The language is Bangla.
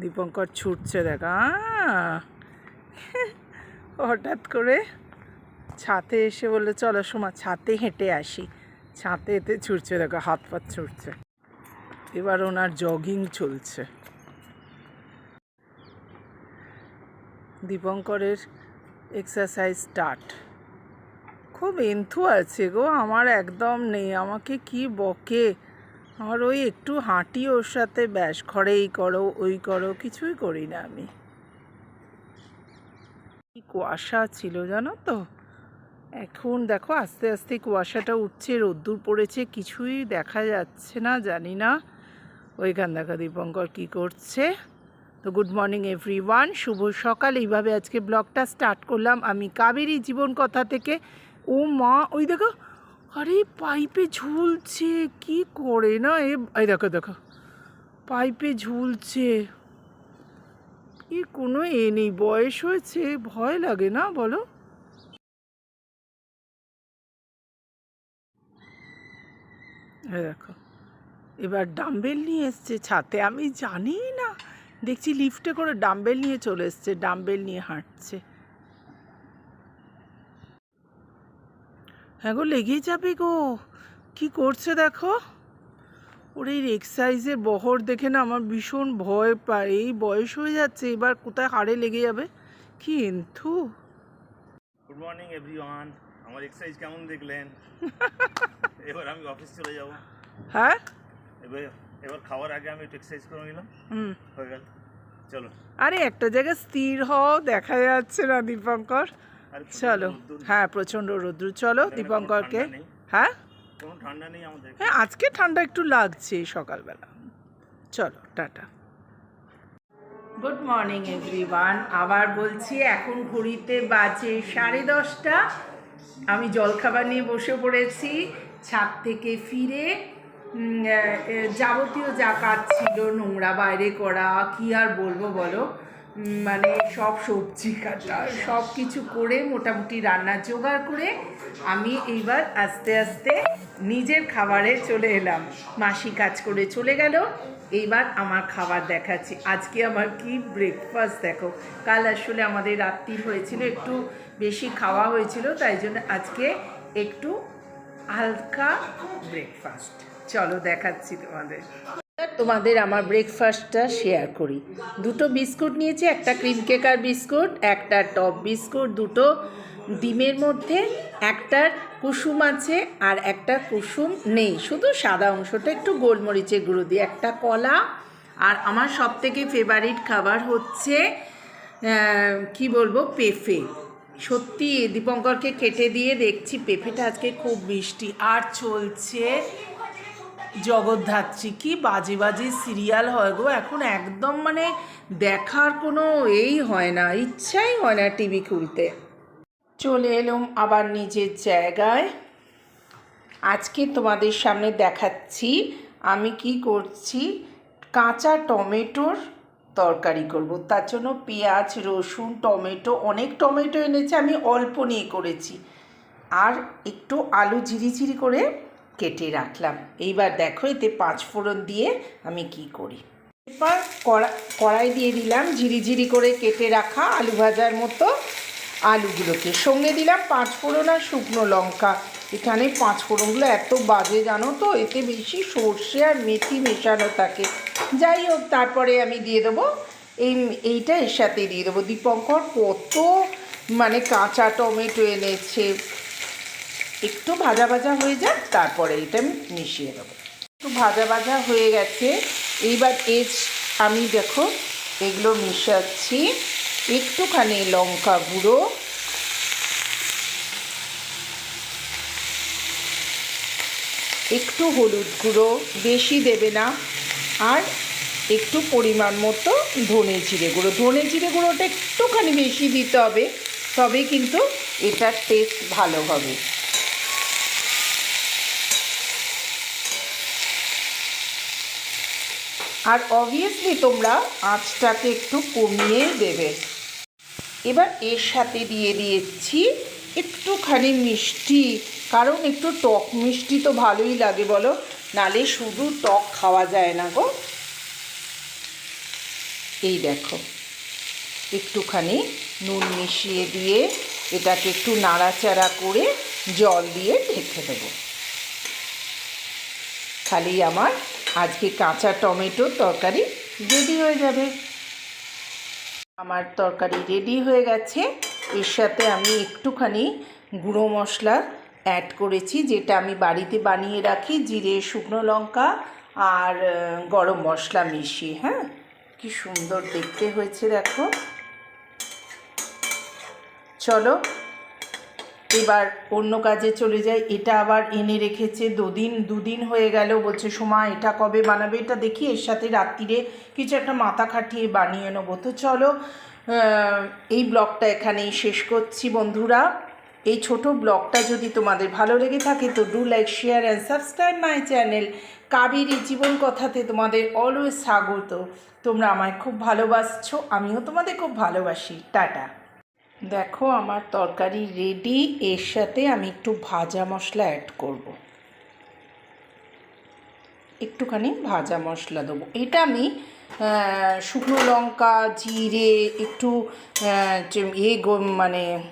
দীপঙ্কর ছুটছে দেখা হঠাৎ করে ছাতে এসে বললে, চলো সোমা, ছাতে হেঁটে আসি। ছাতে এতে ছুটছে দেখো, হাত পাত ছুটছে। এবার ওনার জগিং চলছে। দীপঙ্করের এক্সারসাইজ স্টার্ট খুব এন্থু আছে গো, আমার একদম নেই, আমাকে কি বকে। আমার ওই একটু হাঁটি ওর সাথে ব্যাস ঘরে এই করো, ওই করো, কিছুই করি না আমি। কুয়াশা ছিল জানো তো? এখন দেখো আস্তে আস্তে কুয়াশাটা উঠছে, রোদ্দুর পড়েছে, কিছুই দেখা যাচ্ছে না, জানি না। ওইখান দেখা দীপঙ্কর কি করছে? তো গুড মর্নিং এভরিওয়ান শুভ সকাল। এইভাবে আজকে ব্লগটা স্টার্ট করলাম আমি কাবেরী জীবন কথা থেকে। ও মা, ওই দেখো আরে পাইপে ঝুলছে, কি করে না? এ, এই দেখো দেখো। পাইপে ঝুলছে। কি কোনো এ নেই, বয়স হয়েছে, ভয় লাগে না, বলো? দেখো, এবার ডাম্বেল নিয়ে এসছে ছাতে, আমি জানি না। দেখছি লিফটে করে ডাম্বেল নিয়ে চলে এসছে, ডাম্বেল নিয়ে হাঁটছে। হ্যাঁ গো লেগেই যাবে গো। কি করছে দেখো? ওর এই এক্সারসাইজের বহর দেখে না আমার ভীষণ ভয় পায়। এই বয়স হয়ে যাচ্ছে এবার কোথায় হাড়ে লেগে যাবে? কি এন্থু। গুড মর্নিং এভরিওয়ান আমার এক্সারসাইজ কেমন দেখলেন? এবার আমি অফিস চলে যাব। হ্যাঁ? এবার এবার খাওয়ার আগে আমি একটু এক্সারসাইজ করে নিলাম। হুম। হয়ে গেল। চলো আরে একটা জায়গায় স্থির হও দেখা যাচ্ছে না দীপঙ্কর। চলো। হ্যাঁ প্রচণ্ড রৌদ্র চলো দীপঙ্করকে। হ্যাঁ? কোনো ঠান্ডা নেই আমাদের হ্যাঁ আজকে ঠান্ডা একটু লাগছে সকালবেলা। চলো টাটা। গুড মর্নিং এভরিওয়ান আবার বলছি এখন ঘড়িতে বাজে সাড়ে দশটা। আমি জলখাবার নিয়ে বসে পড়েছি ছাদ থেকে ফিরে। যাবতীয় যা কাজ ছিল নোংরা বাইরে করা কি আর বলব বলো? মানে সব সবজি কাটা, সব কিছু করে মোটামুটি রান্না জোগাড় করে আমি এইবার আস্তে আস্তে নিজের খাবারে চলে এলাম। মাসি কাজ করে চলে গেল, এইবার আমার খাবার দেখাচ্ছি। আজকে আমার কি ব্রেকফাস্ট দেখো। কাল আসলে আমাদের রাত্রি হয়েছিল, একটু বেশি খাওয়া হয়েছিল, তাই জন্য আজকে একটু হালকা ব্রেকফাস্ট চলো দেখাচ্ছি তোমাদের। তোমাদের আমার ব্রেকফাস্টটা শেয়ার করি। দুটো বিস্কুট নিয়েছি, একটা ক্রিম কেকার বিস্কুট, একটা টপ বিস্কুট, দুটো ডিমের মধ্যে একটার কুসুম আছে আর একটা কুসুম নেই। শুধু সাদা অংশটা, একটু গোলমরিচের গুঁড়ো দিয়ে, একটা কলা আর আমার সব থেকে ফেভারিট খাবার হচ্ছে কি বলব, পেঁপে। সত্যি, দীপঙ্করকে কেটে দিয়ে দেখছি, পেঁপেটা আজকে খুব মিষ্টি। আর চলছে জগদ্ধাত্রী, কি বাজে বাজে সিরিয়াল হয় গো। এখন একদম মানে দেখার কোনো এই হয় না, ইচ্ছাই হয় না টিভি খুলতে। চলে এলাম আবার নিজের জায়গায়। আজকে তোমাদের সামনে দেখাচ্ছি, আমি কি করছি, কাঁচা টমেটোর তরকারি করব। তার জন্য পেঁয়াজ, রসুন, টমেটো, অনেক টমেটো এনেছে, আমি অল্প নিয়ে করেছি। আর একটু আলু ঝিরিঝিরি করে কেটে রাখলাম। এইবার দেখো এতে পাঁচ ফোড়ন দিয়ে আমি কি করি। কড়া কড়াই দিয়ে দিলাম ঝিরিঝিরি করে কেটে রাখা আলু ভাজার মতো আলুগুলোকে। সঙ্গে দিলাম পাঁচ ফোড়ন আর শুকনো লঙ্কা। এখানে পাঁচ ফোড়নগুলো এত বাজে জানো তো, এতে বেশি সর্ষে আর মেথি মেশানো থাকে। যাই হোক, তারপরে আমি দিয়ে দেবো এই এইটা এর সাথে দিয়ে দেবো। দীপঙ্কর কত মানে কাঁচা টমেটো এনেছে একটু ভাজা ভাজা হয়ে যাক, তারপরে এটা আমি মিশিয়ে দেবো একটু ভাজা ভাজা হয়ে গেছে। এইবার এজ আমি দেখো, এগুলো মিশাচ্ছি। একটুখানি লঙ্কা গুঁড়ো। একটু হলুদ গুঁড়ো, বেশি দেবে না। আর একটু পরিমাণ মতো ধনে জিরে গুঁড়ো। ধনে জিরে গুঁড়োটা একটুখানি বেশি দিতে হবে তবে কিন্তু এটার টেস্ট ভালো হবে। আর অবভিয়াসলি তোমরা আঁচটাকে একটু কমিয়ে দেবে। এবার এর সাথে দিয়ে দিয়েছি একটুখানি মিষ্টি, কারণ একটু টক মিষ্টি তো ভালোই লাগে বলো, নালে শুধু টক খাওয়া যায় না গো। এই দেখো, একটুখানি নুন মিশিয়ে দিয়ে এটাকে একটু নাড়াচাড়া করে জল দিয়ে ঢেকে দেবো। খালি আমার আজকে কাঁচা টমেটোর তরকারি রেডি হয়ে যাবে। আমার তরকারি রেডি হয়ে গেছে। এর সাথে আমি একটুখানি গুঁড়ো মশলা অ্যাড করেছি, যেটা আমি বাড়িতে বানিয়ে রাখি, জিরে, শুকনো লঙ্কা আর গরম মশলা মিশিয়ে হ্যাঁ? কি সুন্দর দেখতে হয়েছে, দেখো। চলো এবার অন্য কাজে চলে যাই এটা আবার এনে রেখেছে দুদিন দুদিন হয়ে গেল। বলছে সময় এটা কবে বানাবে? এটা দেখি, এর সাথে রাত্রিরে কিছু একটা মাথা খাটিয়ে বানিয়ে নেব। তো চলো এই ব্লগটা এখানেই শেষ করছি বন্ধুরা। এই ছোট ব্লগটা যদি তোমাদের ভালো লেগে থাকে, তো do like share and subscribe my channel Kaberi জীবন কথাতে তোমাদের অলওয়েজ স্বাগত। তোমরা আমায় খুব ভালোবাসছো, আমিও তোমাদের খুব ভালোবাসি। টাটা। দেখো, আমার তরকারি রেডি এর সাথে আমি একটু ভাজা মশলা অ্যাড করব। একটুখানি ভাজা মশলা দেবো। এটা আমি শুকনো লঙ্কা, জিরে, একটু এ মানে